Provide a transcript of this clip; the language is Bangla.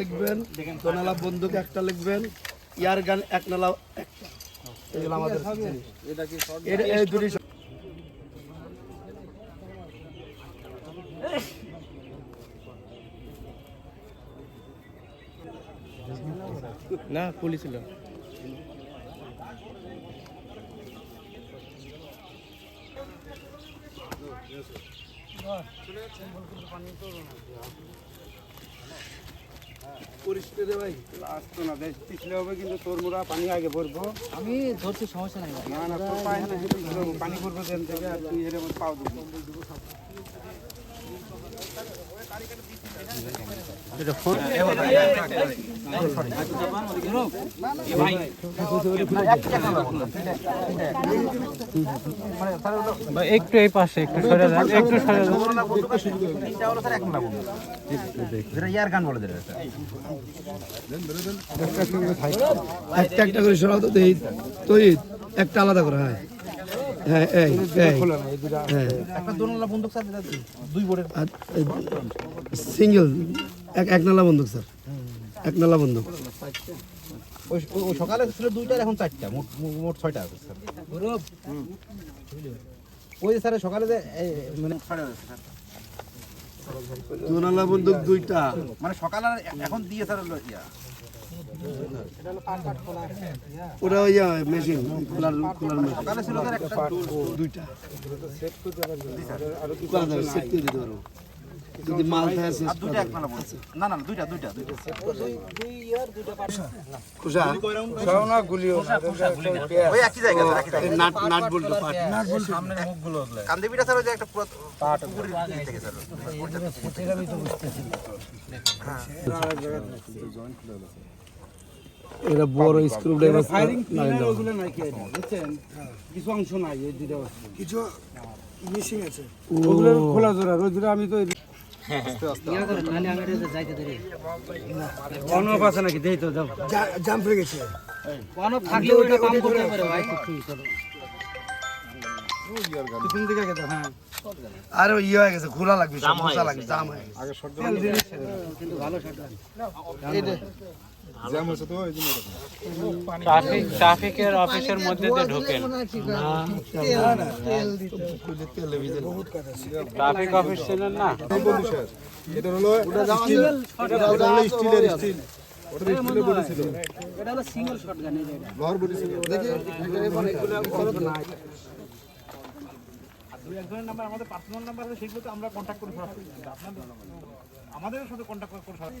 লিখবেন দোনালা বন্দুক একটা লিখবেন ইয়ার গান এক নালা একটা। না পুলিশ ছিল। পরিষ্কার ভাই। আসতো না বেশ পিছলে হবে কিন্তু তোর মোড়া পানি আগে ভরবো। আমি ধরছি সমস্যা নাই না না তোর পায়ে না পানি ভরবো দেন থেকে আর তুই হেরে পাও দেবো একটু এই পাশে একটু সরে যান একটু সরে যান। একটা একটা করে সরাও তো তৈরি একটা আলাদা করে হ্যাঁ। হ্যাঁ এই এই হ্যাঁ। একটা দোনালা বন্দুক স্যার দুই বোর্ডের সিঙ্গেল এক এক নালা বন্দুক স্যার। এক নালা বন্দুক। সকালে ছিল দুইটা এখন চারটা মোট মোট ছয়টা আছে স্যার। ওই যে স্যার সকালে যে মানে দোনালা বন্দুক দুইটা। মানে সকালে আর এখন দিয়ে স্যার ওটা ওই মেশিন খোলার খোলার মেশিন দুইটা। সেট করে দিতে পারব। যদি মাল থাকে শেষ দুইটা এক না না না, দুইটা দুইটা দুইটা। খোসা ওই একই জায়গা স্যার একই জায়গা নাট নাট বল্টু পাট। কান্দেবিটা স্যার ওই যে একটা পুরো পুকুরের দিক থেকে স্যার এটা বড় স্ক্রু ড্রাইভার ফায়ারিং ওগুলো নাই কি বুঝছেন? কিছু অংশ নাই এই দুটো কিছু মিসিং আছে। ওগুলো খোলা জোড়া ওই দুটো আমি তো অনব আছে নাকি দেই তো জাম্প গেছে। থাকলে ওইটা কাম করতে পারে ভাই কোন দিকে গেছে হ্যাঁ। আরে ইয়ে হয়ে গেছে খোলা লাগবে সব লাগবে জাম হয়ে গেছে ট্রাফিক ট্রাফিকের অফিসের মধ্যে দিয়ে ঢোকেন ট্রাফিক অফিস ছিলেন না একজনের নাম্বার, আমাদের পার্সোনাল নাম্বার আছে সেগুলো তো আমরা কন্ট্যাক্ট করে সরাসরি আপনাদের সাথে কন্ট্যাক্ট করে সরাসরি